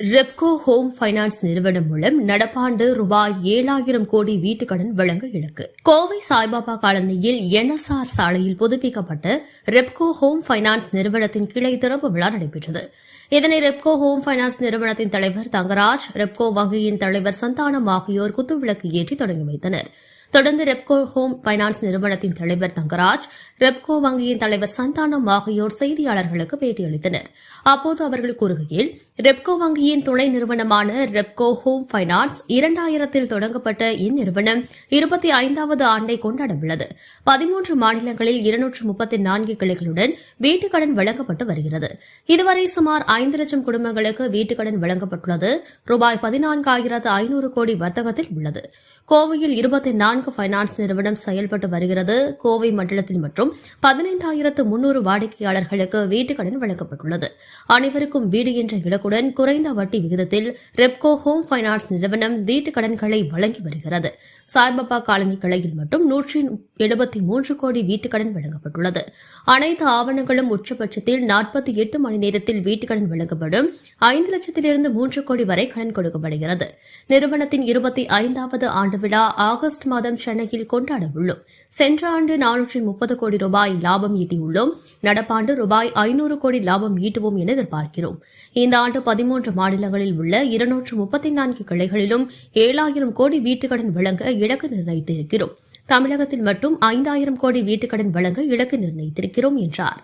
Repco home finance நிறுவனம் மூலம் நடப்பாண்டு ரூபாய் ஏழாயிரம் கோடி வீட்டுக்கடன் வழங்க இலக்கு. கோவை சாய்பாபா காலனியில் என்எஸ்ஆர் சாலையில் புதுப்பிக்கப்பட்ட ரெப்கோ ஹோம் ஃபைனான்ஸ் நிறுவனத்தின் கிளை திறப்பு விழா நடைபெற்றது. இதனை ரெப்கோ ஹோம் பைனான்ஸ் நிறுவனத்தின் தலைவர் தங்கராஜ் ரெப்கோ வங்கியின் தலைவர் சந்தானம் ஆகியோர் குத்துவிளக்கு ஏற்றி தொடங்கி வைத்தனர். தொடர்ந்து ரெப்கோ ஹோம் பைனான்ஸ் நிறுவனத்தின் தலைவர் தங்கராஜ் ரெப்கோ வங்கியின் தலைவர் சந்தானம் ஆகியோர் செய்தியாளர்களுக்கு பேட்டியளித்தனர். அப்போது அவர்கள் கூறுகையில் ரெப்கோ வங்கியின் துணை நிறுவனமான ரெப்கோ ஹோம் பைனான்ஸ் இரண்டாயிரத்தில் தொடங்கப்பட்ட இந்நிறுவனம் இருபத்தி ஐந்தாவது ஆண்டை கொண்டாடவுள்ளது. பதிமூன்று மாநிலங்களில் இருநூற்று முப்பத்தி நான்கு கிளைகளுடன் வீட்டுக்கடன் வழங்கப்பட்டு வருகிறது. இதுவரை சுமார் ஐந்து லட்சம் குடும்பங்களுக்கு வீட்டுக்கடன் வழங்கப்பட்டுள்ளது. ரூபாய் பதினான்காயிரத்து ஐநூறு கோடி வர்த்தகத்தில் உள்ளது. கோவையில் இருபத்தி நான்கு நான்கு பைனான்ஸ் நிறுவனம் செயல்பட்டு வருகிறது. கோவை மண்டலத்தில் மற்றும் பதினைந்தாயிரத்து முன்னூறு வாடிக்கையாளர்களுக்கு வீட்டுக்கடன் வழங்கப்பட்டுள்ளது. அனைவருக்கும் வீடு என்ற இலக்குடன் குறைந்த வட்டி விகிதத்தில் ரெப்கோ ஹோம் பைனான்ஸ் நிறுவனம் வீட்டுக்கடன்களை வழங்கி வருகிறது. சாய்பாபா காலனி கிளையில் மட்டும் நூற்றி எழுபத்தி மூன்று கோடி வீட்டுக்கடன் வழங்கப்பட்டுள்ளது. அனைத்து ஆவணங்களும் உச்சபட்சத்தில் நாற்பத்தி எட்டு மணி நேரத்தில் வீட்டுக்கடன் வழங்கப்படும். ஐந்து லட்சத்திலிருந்து மூன்று கோடி வரை கடன் கொடுக்கப்படுகிறது. நிறுவனத்தின் இருபத்தி ஐந்தாவது ஆண்டு விழா ஆகஸ்ட் மாதம் மாதம் சென்னையில் கொண்டாட உள்ளோம் சென்ற ஆண்டு நானூற்றி முப்பது கோடி ரூபாய் லாபம் ஈட்டியுள்ளோம். நடப்பாண்டு ரூபாய் ஐநூறு கோடி லாபம் ஈட்டுவோம் என எதிர்பார்க்கிறோம். இந்த ஆண்டு பதிமூன்று மாநிலங்களில் உள்ள இருநூற்று முப்பத்தி நான்கு கிளைகளிலும் ஏழாயிரம் கோடி வீட்டுக்கடன் வழங்க இலக்கு நிர்ணயித்திருக்கிறோம். தமிழகத்தில் மட்டும் ஐந்தாயிரம் கோடி வீட்டுக்கடன் வழங்க இலக்கு நிர்ணயித்திருக்கிறோம் என்றார்.